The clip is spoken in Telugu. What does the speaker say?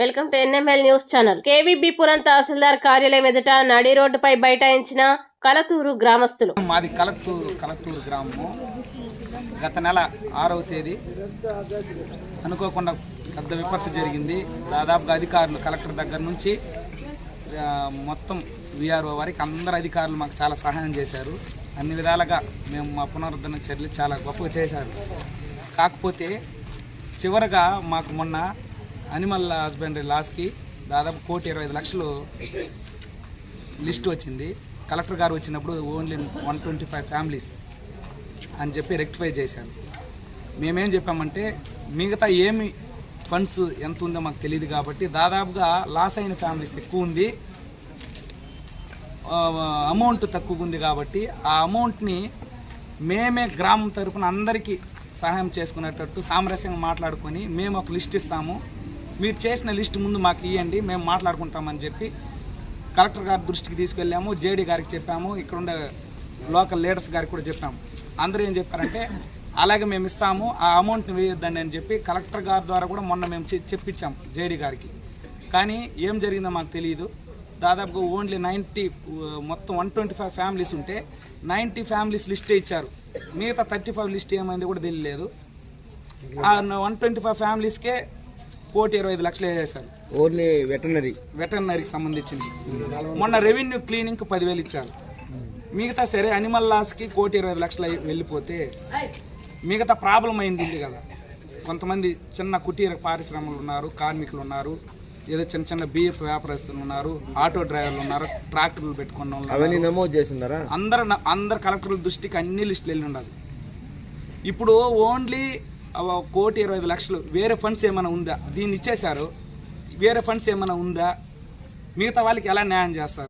Welcome to NML news channel. KVB Puram తహసీల్దార్ కార్యాలయం ఎదుట నడి రోడ్డుపై బైఠాయించిన కలతూరు గ్రామస్తులు. మాది కలతూరు కలతూరు గ్రామము. గత నెల ఆరవ తేదీ అనుకోకుండా పెద్ద విపత్తు జరిగింది. దాదాపుగా అధికారులు కలెక్టర్ దగ్గర నుంచి మొత్తం విఆర్ఓ వారికి అందరు అధికారులు మాకు చాలా సహాయం చేశారు. అన్ని విధాలుగా మేము మా పునరుద్ధరణ చర్యలు చాలా గొప్పగా చేశారు. కాకపోతే చివరగా మాకు మొన్న అనిమల్ హస్బెండరీ లాస్కి దాదాపు కోటి ఇరవై ఐదు లక్షలు లిస్ట్ వచ్చింది. కలెక్టర్ గారు వచ్చినప్పుడు only one twenty five families అని చెప్పి రెక్టిఫై చేశాను మేమేం చెప్పామంటే మిగతా ఏమి ఫండ్స్ ఎంత ఉందో మాకు తెలియదు కాబట్టి దాదాపుగా లాస్ అయిన ఫ్యామిలీస్ ఎక్కువ ఉంది. అమౌంట్ తక్కువ ఉంది కాబట్టి ఆ అమౌంట్ని మేమే గ్రామం తరపున అందరికీ సహాయం చేసుకునేటట్టు సామరస్యంగా మాట్లాడుకొని మేము ఒక లిస్ట్ ఇస్తాము. మీరు చేసిన లిస్ట్ ముందు మాకు ఇవ్వండి మేము మాట్లాడుకుంటామని చెప్పి కలెక్టర్ గారి దృష్టికి తీసుకెళ్ళాము జేడీ గారికి చెప్పాము ఇక్కడ ఉండే లోకల్ లీడర్స్ గారికి కూడా చెప్పాము. అందరూ ఏం చెప్పారంటే అలాగే మేము ఇస్తాము ఆ అమౌంట్ని వేయొద్దండి అని చెప్పి కలెక్టర్ గారి ద్వారా కూడా మొన్న మేము చె- చెప్పించాం జేడీ గారికి. కానీ ఏం జరిగిందో మాకు తెలియదు దాదాపుగా ఓన్లీ నైంటీ మొత్తం వన్ ట్వంటీ ఫైవ్ ఫ్యామిలీస్ ఉంటే నైంటీ ఫ్యామిలీస్ లిస్టే ఇచ్చారు. మిగతా థర్టీ ఫైవ్ లిస్ట్ ఏమైంది కూడా తెలియలేదు. ఆ వన్ ట్వంటీ ఫైవ్ ఫ్యామిలీస్కే కోటి ఇరవై ఐదు లక్షలు వేసేశారు. Only veterinary. వెటర్నరీకి సంబంధించింది. మొన్న రెవెన్యూ క్లీనింగ్కి పదివేలు ఇచ్చారు. మిగతా సరే అనిమల్ లాస్కి కోటి ఇరవై ఐదు లక్షలు వెళ్ళిపోతే మిగతా ప్రాబ్లం అయింది కదా. కొంతమంది చిన్న కుటీర పారిశ్రమలు ఉన్నారు కార్మికులు ఉన్నారు ఏదో చిన్న చిన్న బియ్యపు వ్యాపారస్తులు ఉన్నారు ఆటో డ్రైవర్లు ఉన్నారు ట్రాక్టర్లు పెట్టుకున్న అవన్నీ నమోదు చేసిందారా? అందరు అందరు కలెక్టర్ల దృష్టికి అన్ని లిస్టులు వెళ్ళి ఉండాలి. ఇప్పుడు ఓన్లీ కోటి ఇరవై ఐదు లక్షలు. వేరే ఫండ్స్ ఏమైనా ఉందా? దీన్ని ఇచ్చేశారు. వేరే ఫండ్స్ ఏమైనా ఉందా? మిగతా వాళ్ళకి ఎలా న్యాయం చేస్తారు?